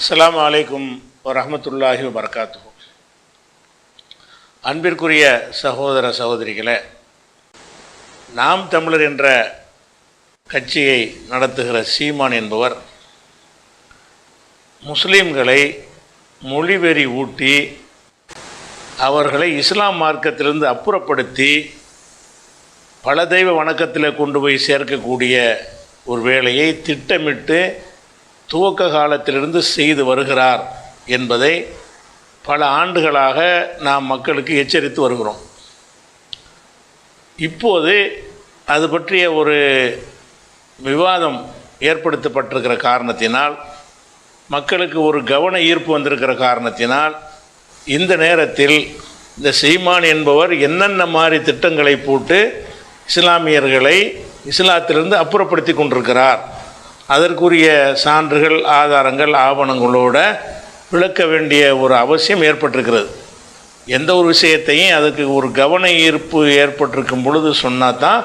அஸ்லாம் வலைக்கும் வரமத்துல்லாஹி வரகாத்து அன்பிற்குரிய சகோதர சகோதரிகளே நாம் தமிழர் என்ற கட்சியை நடத்துகிற சீமான் என்பவர் முஸ்லீம்களை மொழிவெறி ஊட்டி அவர்களை இஸ்லாம் மார்க்கத்திலிருந்து அப்புறப்படுத்தி பல தெய்வ வணக்கத்தில் கொண்டு போய் சேர்க்கக்கூடிய ஒரு வேலையை திட்டமிட்டு துவக்க காலத்திலிருந்து செய்து வருகிறார் என்பதை பல ஆண்டுகளாக நாம் மக்களுக்கு எச்சரித்து வருகிறோம். இப்போது அது பற்றிய ஒரு விவாதம் ஏற்படுத்தப்பட்டிருக்கிற காரணத்தினால் மக்களுக்கு ஒரு கவன ஈர்ப்பு வந்திருக்கிற காரணத்தினால் இந்த நேரத்தில் இந்த சீமான் என்பவர் என்னென்ன மாதிரி திட்டங்களை போட்டு இஸ்லாமியர்களை இஸ்லாத்திலிருந்து அப்புறப்படுத்தி கொண்டிருக்கிறார் அதற்குரிய சான்றுகள் ஆதாரங்கள் ஆவணங்களோட விளக்க வேண்டிய ஒரு அவசியம் ஏற்பட்டிருக்கிறது. எந்த ஒரு விஷயத்தையும் அதுக்கு ஒரு கவன ஈர்ப்பு ஏற்பட்டிருக்கும் பொழுது சொன்னால் தான்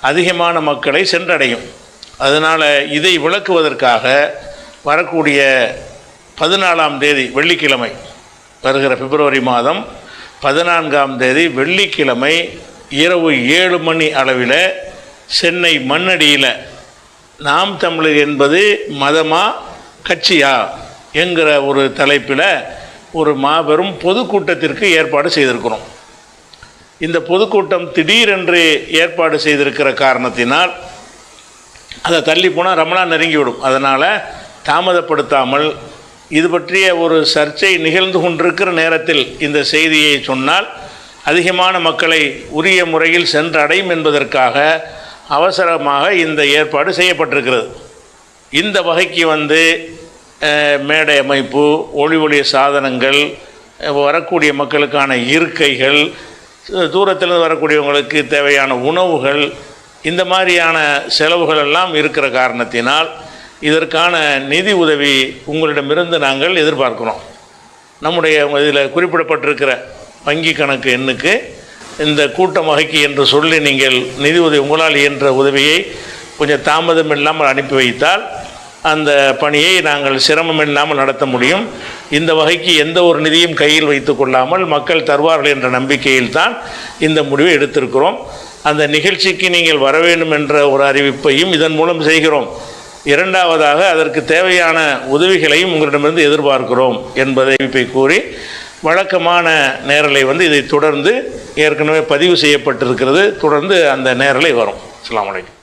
அதிகமான மக்களை சென்றடையும். அதனால் இதை விளக்குவதற்காக வரக்கூடிய பதினாலாம் தேதி வெள்ளிக்கிழமை வருகிற பிப்ரவரி மாதம் பதினான்காம் தேதி வெள்ளிக்கிழமை இரவு ஏழு மணி அளவில் சென்னை மண்ணடியில் நாம் தமிழர் என்பது மதமா கட்சியா என்கிற ஒரு தலைப்பில் ஒரு மாபெரும் பொதுக்கூட்டத்திற்கு ஏற்பாடு செய்திருக்கிறோம். இந்த பொதுக்கூட்டம் திடீரென்று ஏற்பாடு செய்திருக்கிற காரணத்தினால் அதை தள்ளி போனால் ரொம்ப நாள் நெருங்கிவிடும். அதனால் தாமதப்படுத்தாமல் இது பற்றிய ஒரு சர்ச்சை நிகழ்ந்து கொண்டிருக்கிற நேரத்தில் இந்த செய்தியை சொன்னால் அதிகமான மக்களை உரிய முறையில் சென்றடையும் என்பதற்காக அவசரமாக இந்த ஏற்பாடு செய்யப்பட்டிருக்கிறது. இந்த வகைக்கு வந்து மேடை அமைப்பு ஒளி ஒளி சாதனங்கள் வரக்கூடிய மக்களுக்கான இருக்கைகள் தூரத்திலிருந்து வரக்கூடியவங்களுக்கு தேவையான உணவுகள் இந்த மாதிரியான செலவுகள் எல்லாம் இருக்கிற காரணத்தினால் இதற்கான நிதி உதவி உங்களிடமிருந்து நாங்கள் எதிர்பார்க்கிறோம். நம்முடைய இதில் குறிப்பிடப்பட்டிருக்கிற வங்கி கணக்கு எண்ணுக்கு இந்த கூட்டம் வகைக்கு என்று சொல்லி நீங்கள் நிதி உதவி உங்களால் இயன்ற உதவியை கொஞ்சம் தாமதம் இல்லாமல் அனுப்பி வைத்தால் அந்த பணியை நாங்கள் சிரமம் இல்லாமல் நடத்த முடியும். இந்த வகைக்கு எந்த ஒரு நிதியும் கையில் வைத்து கொள்ளாமல் மக்கள் தருவார்கள் என்ற நம்பிக்கையில் தான் இந்த முடிவை எடுத்திருக்கிறோம். அந்த நிகழ்ச்சிக்கு நீங்கள் வர வேண்டும் என்ற ஒரு அறிவிப்பையும் இதன் மூலம் செய்கிறோம். இரண்டாவதாக அதற்கு தேவையான உதவிகளையும் உங்களிடமிருந்து எதிர்பார்க்கிறோம் என்பதை அறிவிப்பை கூறி வழக்கமான நேரலை வந்து இதை தொடர்ந்து ஏற்கனவே பதிவு செய்யப்பட்டிருக்கிறது. தொடர்ந்து அந்த நேரலை வரும். அஸ்ஸலாமு வலைக்கம்